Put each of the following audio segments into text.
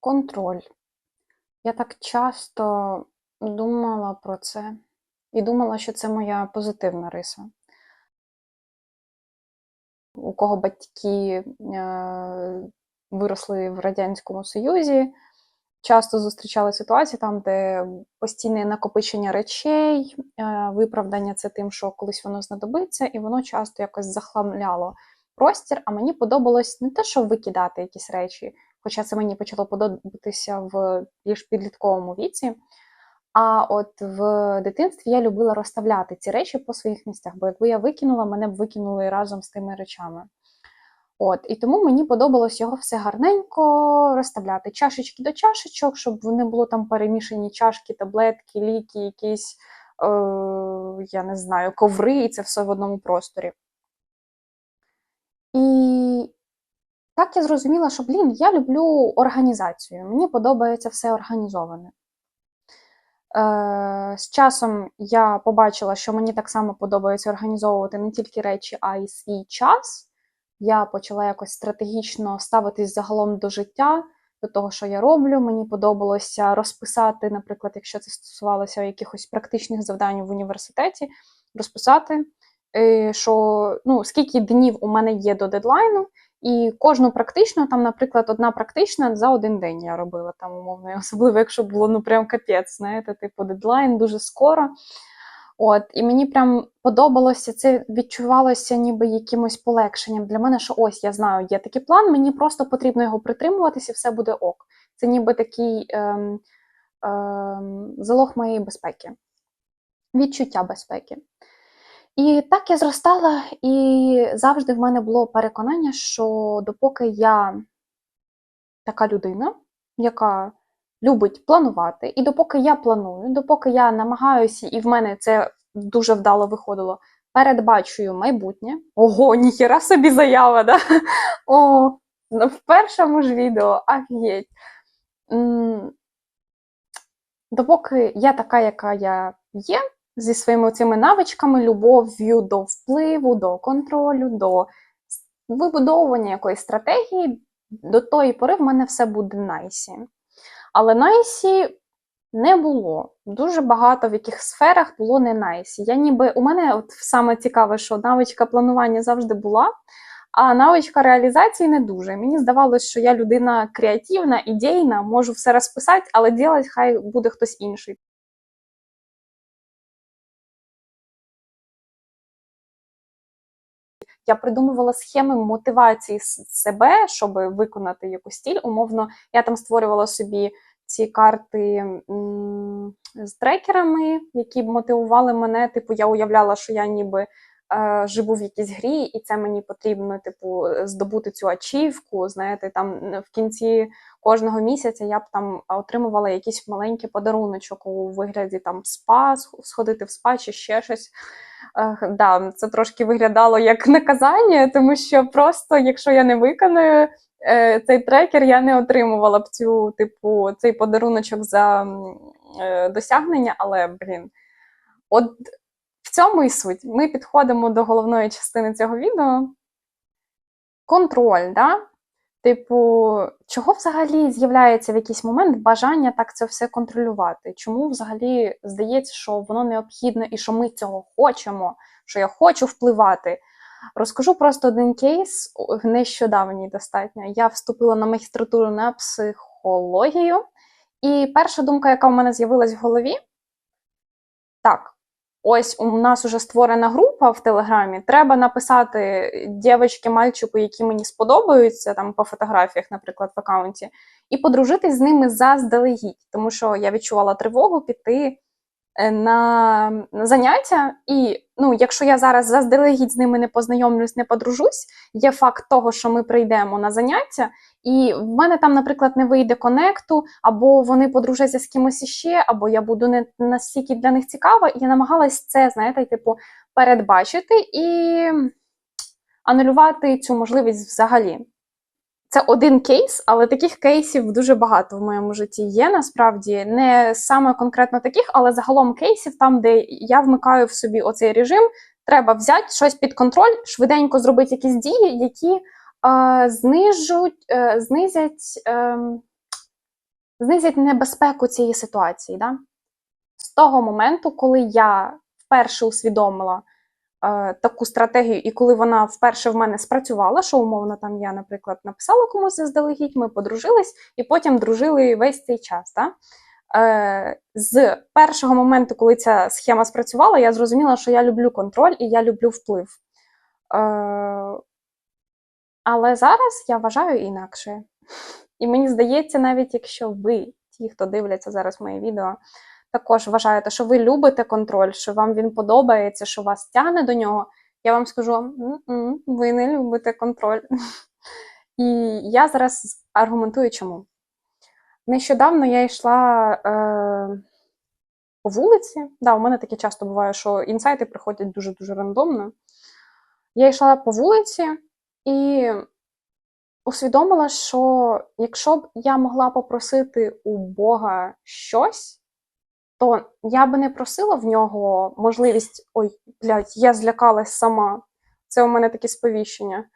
Контроль. Я так часто думала про це і думала, що це моя позитивна риса. У кого батьки е, виросли в Радянському Союзі, часто зустрічали ситуації там, де постійне накопичення речей, е, виправдання це тим, що колись воно знадобиться, і воно часто якось захламляло простір. А мені подобалось не те, що викидати якісь речі, хоча це мені почало подобатися в більш підлітковому віці. А от в дитинстві я любила розставляти ці речі по своїх місцях, бо якби я викинула, мене б викинули разом з тими речами. От, І тому мені подобалось його все гарненько розставляти. Чашечки до чашечок, щоб не було там перемішані чашки, таблетки, ліки, якісь, е, я не знаю, коври, і це все в одному просторі. І так я зрозуміла, що, блін, я люблю організацію. Мені подобається все організоване. Е, З часом я побачила, що мені так само подобається організовувати не тільки речі, а й свій час. Я почала якось стратегічно ставитись загалом до життя, до того, що я роблю. Мені подобалося розписати, наприклад, якщо це стосувалося якихось практичних завдань в університеті, розписати, е, що ну, скільки днів у мене є до дедлайну, і кожну практичну, там, наприклад, одна практична за один день я робила там умовно, особливо, якщо було ну прям капець, знаєте, типу дедлайн дуже скоро. От, І мені прям подобалося це, відчувалося ніби якимось полегшенням для мене, що ось я знаю, є такий план, мені просто потрібно його притримуватися, і все буде ок. Це ніби такий ем, ем, залог моєї безпеки, відчуття безпеки. І так я зростала, і завжди в мене було переконання, що допоки я така людина, яка любить планувати, і допоки я планую, допоки я намагаюся, і в мене це дуже вдало виходило, передбачую майбутнє. Ого, ніхіра собі заява, да? О, ну, в першому ж відео, офігеть. Допоки я така, яка я є, зі своїми цими навичками, любов'ю до впливу, до контролю, до вибудовування якоїсь стратегії, до тої пори в мене все буде найсі. Але найсі не було. Дуже багато в яких сферах було не найсі. Я ніби у мене от саме цікаве, що навичка планування завжди була, а навичка реалізації не дуже. Мені здавалося, що я людина креативна, ідейна, можу все розписати, але ділять хай буде хтось інший. Я придумувала схеми мотивації себе, щоб виконати якусь стіль. Умовно, я там створювала собі ці карти з трекерами, які б мотивували мене. Типу, я уявляла, що я ніби е, живу в якійсь грі, і це мені потрібно, типу, здобути цю ачівку. Знаєте, там в кінці кожного місяця я б там отримувала якийсь маленький подаруночок у вигляді там спа, сходити в спа чи ще щось. Е, да, Це трошки виглядало як наказання, тому що просто, якщо я не виконую е, цей трекер, я не отримувала б цю, типу, цей подаруночок за е, досягнення, але, блін, от цьому і суть. Ми підходимо до головної частини цього відео. Контроль, да? Типу, чого взагалі з'являється в якийсь момент бажання так це все контролювати? Чому взагалі здається, що воно необхідне і що ми цього хочемо, що я хочу впливати? Розкажу просто один кейс, нещодавній достатньо. Я вступила на магістратуру на психологію, і перша думка, яка в мене з'явилась в голові, так, Ось у нас вже створена група в Телеграмі. Треба написати дівчатки, мальчику, які мені сподобаються, там по фотографіях, наприклад, в аккаунті, і подружитись з ними заздалегідь, тому що я відчувала тривогу піти на заняття, і ну, якщо я зараз заздалегідь з ними не познайомлюсь, не подружусь, є факт того, що ми прийдемо на заняття, і в мене там, наприклад, не вийде конекту, або вони подружаться з кимось іще, або я буду не настільки для них цікава. І я намагалась це, знаєте, типу, передбачити і анулювати цю можливість взагалі. Це один кейс, але таких кейсів дуже багато в моєму житті є. Насправді не саме конкретно таких, але загалом кейсів, там, де я вмикаю в собі оцей режим, треба взяти щось під контроль, швиденько зробити якісь дії, які е, знижуть, е, знизять, е, знизять небезпеку цієї ситуації. Да? З того моменту, коли я вперше усвідомила таку стратегію, і коли вона вперше в мене спрацювала, що умовно там я, наприклад, написала комусь заздалегідь, ми подружились і потім дружили весь цей час. Да? Е, з першого моменту, коли ця схема спрацювала, я зрозуміла, що я люблю контроль і я люблю вплив. Е, але зараз я вважаю інакше. І мені здається, навіть якщо ви, ті, хто дивляться зараз моє відео, також вважаєте, що ви любите контроль, що вам він подобається, що вас тягне до нього, я вам скажу: «М-м, ви не любите контроль. І я зараз аргументую, чому. Нещодавно я йшла е, по вулиці. Да, у мене таке часто буває, що інсайти приходять дуже-дуже рандомно. Я йшла по вулиці і усвідомила, що якщо б я могла попросити у Бога щось, то я би не просила в нього можливість. Ой, блядь, я злякалась сама. Це у мене таке сповіщення.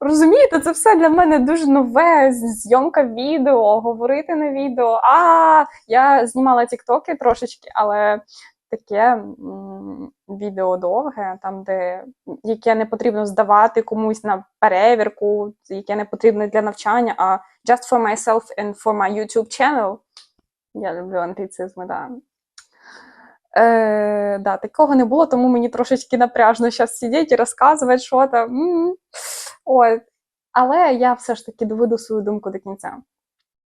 Розумієте, це все для мене дуже нове. Зйомка відео, говорити на відео. А, я знімала тіктоки трошечки, але таке відео довге, там, де яке не потрібно здавати комусь на перевірку, яке не потрібно для навчання, а just for myself and for my YouTube channel. Я люблю англіцизми, да. Е, да, такого не було, тому мені трошечки напряжно зараз сидіти і розказувати, що там. Ой. Але я все ж таки доведу свою думку до кінця.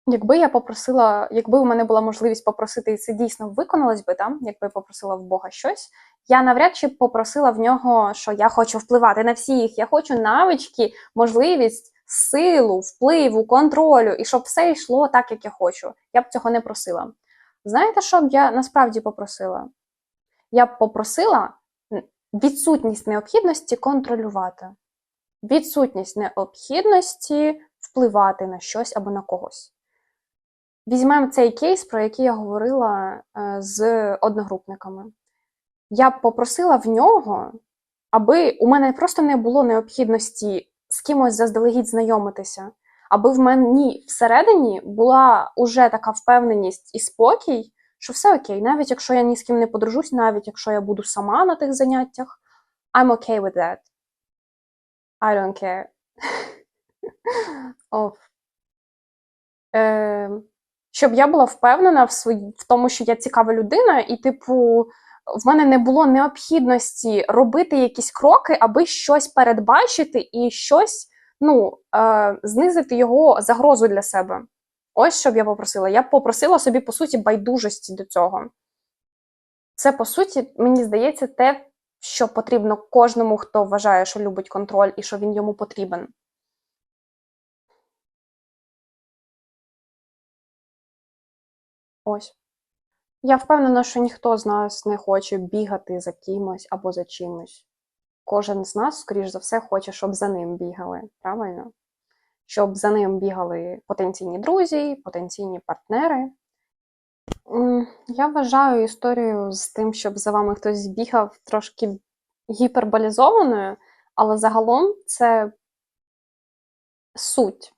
Якби я попросила, якби у мене була можливість попросити, і це дійсно виконалось би, там, якби я попросила в Бога щось, я навряд чи попросила в нього, що я хочу впливати на всіх, я хочу навички, можливість, силу, впливу, контролю, і щоб все йшло так, як я хочу. Я б цього не просила. Знаєте, що б я насправді попросила? Я б попросила відсутність необхідності контролювати, відсутність необхідності впливати на щось або на когось. Візьмемо цей кейс, про який я говорила е, з одногрупниками. Я б попросила в нього, аби у мене просто не було необхідності з кимось заздалегідь знайомитися, аби в мені всередині була уже така впевненість і спокій, що все окей, навіть якщо я ні з ким не подружусь, навіть якщо я буду сама на тих заняттях, I'm okay with that. I don't care. oh. Е, щоб я була впевнена в свої, в тому, що я цікава людина, і, типу, в мене не було необхідності робити якісь кроки, аби щось передбачити і щось ну, е, знизити його загрозу для себе. Ось що б я попросила. Я попросила собі, по суті, байдужості до цього. Це, по суті, мені здається, те, що потрібно кожному, хто вважає, що любить контроль і що він йому потрібен. Ось. Я впевнена, що ніхто з нас не хоче бігати за кимось або за чимось. Кожен з нас, скоріш за все, хоче, щоб за ним бігали, правильно? Щоб за ним бігали потенційні друзі, потенційні партнери. Я вважаю історію з тим, щоб за вами хтось бігав трошки гіперболізованою, але загалом це суть.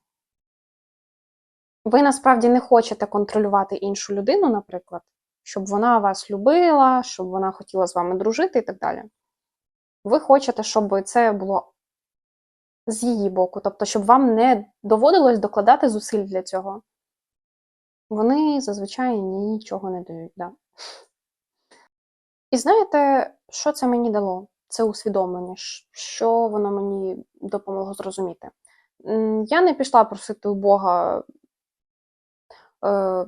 Ви насправді не хочете контролювати іншу людину, наприклад, щоб вона вас любила, щоб вона хотіла з вами дружити і так далі. Ви хочете, щоб це було з її боку, тобто, щоб вам не доводилось докладати зусиль для цього. Вони зазвичай нічого не дають. Да. І знаєте, що це мені дало? Це усвідомлення, що воно мені допомогло зрозуміти. Я не пішла просити у Бога е,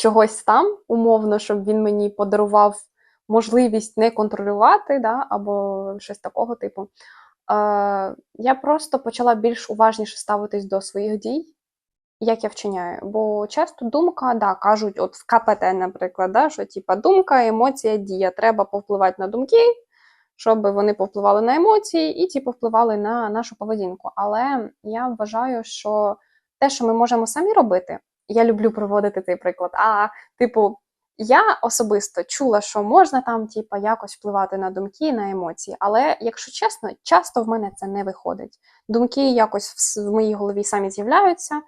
чогось там, умовно, щоб він мені подарував можливість не контролювати, да, або щось такого типу. Е, Я просто почала більш уважніше ставитись до своїх дій, як я вчиняю. Бо часто думка, да, кажуть, от в КПТ, наприклад, да, що типа думка, емоція, дія. Треба повпливати на думки, щоб вони повпливали на емоції і ті повпливали на нашу поведінку. Але я вважаю, що те, що ми можемо самі робити, я люблю проводити цей приклад. А, типу, я особисто чула, що можна там, типа, якось впливати на думки, на емоції, але якщо чесно, часто в мене це не виходить. Думки якось в моїй голові самі з'являються.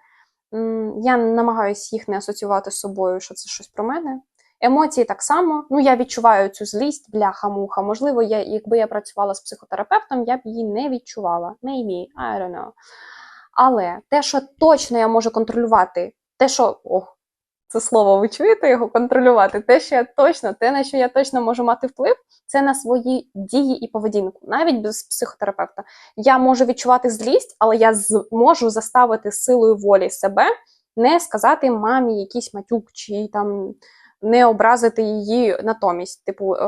Я намагаюся їх не асоціювати з собою, що це щось про мене. Емоції так само. Ну, я відчуваю цю злість, бляха-муха. Можливо, я, якби я працювала з психотерапевтом, я б її не відчувала. Maybe, I don't know. Але те, що точно я можу контролювати, те, що ох, це слово, ви чуєте його контролювати? Те, що я точно, те, на що я точно можу мати вплив, це на свої дії і поведінку, навіть без психотерапевта. Я можу відчувати злість, але я з- можу заставити силою волі себе не сказати мамі якийсь матюк чи там не образити її натомість, типу е,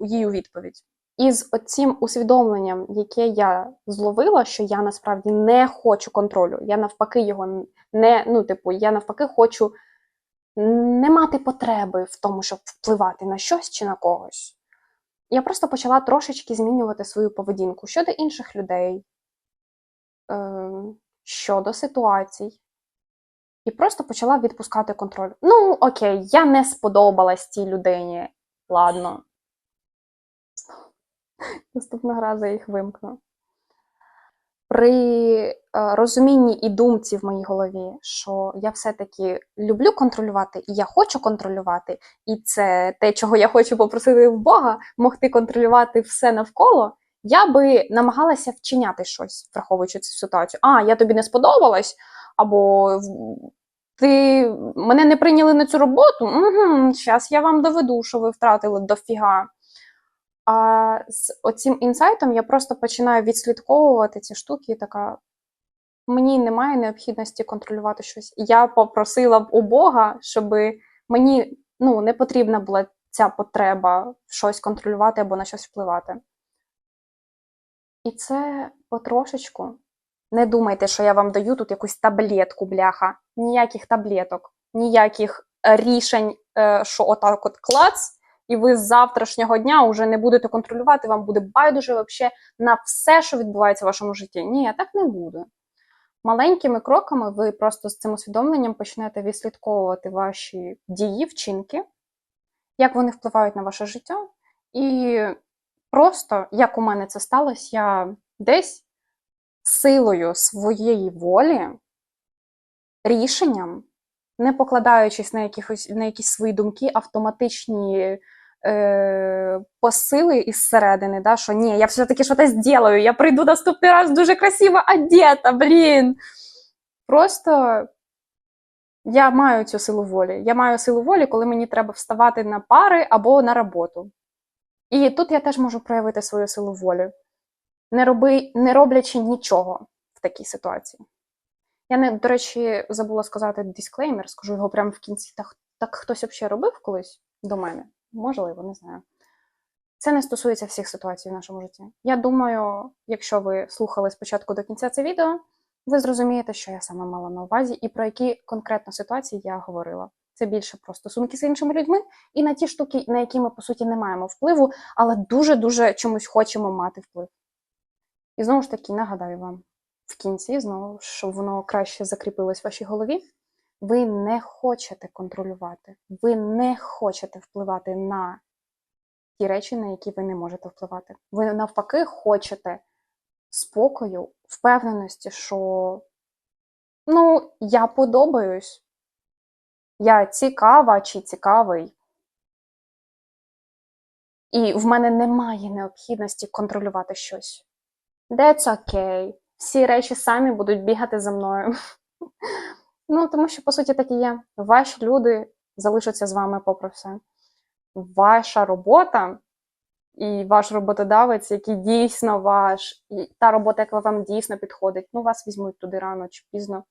її відповідь. І з оцім усвідомленням, яке я зловила, що я насправді не хочу контролю. Я навпаки його не, ну, типу, я навпаки хочу не мати потреби в тому, щоб впливати на щось чи на когось. Я просто почала трошечки змінювати свою поведінку щодо інших людей, е, щодо ситуацій. І просто почала відпускати контроль. Ну, окей, я не сподобалась тій людині. Ладно. Наступного разу я їх вимкну. При е, розумінні і думці в моїй голові, що я все-таки люблю контролювати, і я хочу контролювати, і це те, чого я хочу попросити в Бога, могти контролювати все навколо, я би намагалася вчиняти щось, враховуючи цю ситуацію. А, я тобі не сподобалась, або ти мене не прийняли на цю роботу. Угу, зараз я вам доведу, що ви втратили дофіга. А з оцим інсайтом я просто починаю відслідковувати ці штуки і така. Мені немає необхідності контролювати щось. Я попросила б у Бога, щоб мені ну, не потрібна була ця потреба щось контролювати або на щось впливати. І це потрошечку. Не думайте, що я вам даю тут якусь таблетку, бляха. Ніяких таблеток, ніяких рішень, е, що отак от клац, і ви з завтрашнього дня вже не будете контролювати, вам буде байдуже вообще на все, що відбувається в вашому житті. Ні, так не буде. Маленькими кроками ви просто з цим усвідомленням почнете відслідковувати ваші дії, вчинки, як вони впливають на ваше життя. І просто, як у мене це сталося, я десь силою своєї волі, рішенням, не покладаючись на, якихось, на якісь свої думки, автоматичні е, посили із середини, да, що ні, я все-таки щось зроблю, я прийду наступний раз дуже красиво одета, блін. Просто я маю цю силу волі. Я маю силу волі, коли мені треба вставати на пари або на роботу. І тут я теж можу проявити свою силу волі, не, роби, не роблячи нічого в такій ситуації. Я не, до речі, забула сказати дисклеймер, скажу його прямо в кінці. Так, так хтось взагалі робив колись до мене? Можливо, не знаю. Це не стосується всіх ситуацій в нашому житті. Я думаю, якщо ви слухали спочатку до кінця це відео, ви зрозумієте, що я саме мала на увазі і про які конкретно ситуації я говорила. Це більше про стосунки з іншими людьми і на ті штуки, на які ми, по суті, не маємо впливу, але дуже-дуже чомусь хочемо мати вплив. І знову ж таки нагадаю вам в кінці, знову, щоб воно краще закріпилось в вашій голові. Ви не хочете контролювати, ви не хочете впливати на ті речі, на які ви не можете впливати. Ви навпаки хочете спокою, впевненості, що ну, я подобаюсь, я цікава чи цікавий. І в мене немає необхідності контролювати щось. That's okay. Всі речі самі будуть бігати за мною. Ну, тому що, по суті, так і є. Ваші люди залишаться з вами попри все. Ваша робота і ваш роботодавець, який дійсно ваш, і та робота, яка вам дійсно підходить, ну, вас візьмуть туди рано чи пізно.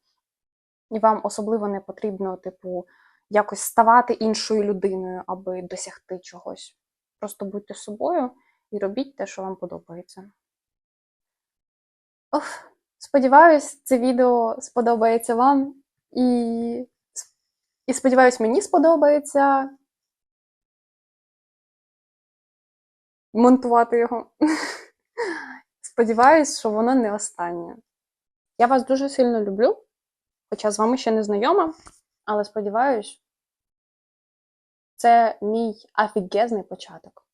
І вам особливо не потрібно, типу, якось ставати іншою людиною, аби досягти чогось. Просто будьте собою і робіть те, що вам подобається. Оф, сподіваюсь, це відео сподобається вам. І, і сподіваюсь, мені сподобається монтувати його. Сподіваюсь, що воно не останнє. Я вас дуже сильно люблю, хоча з вами ще не знайома, але сподіваюсь, це мій офігезний початок.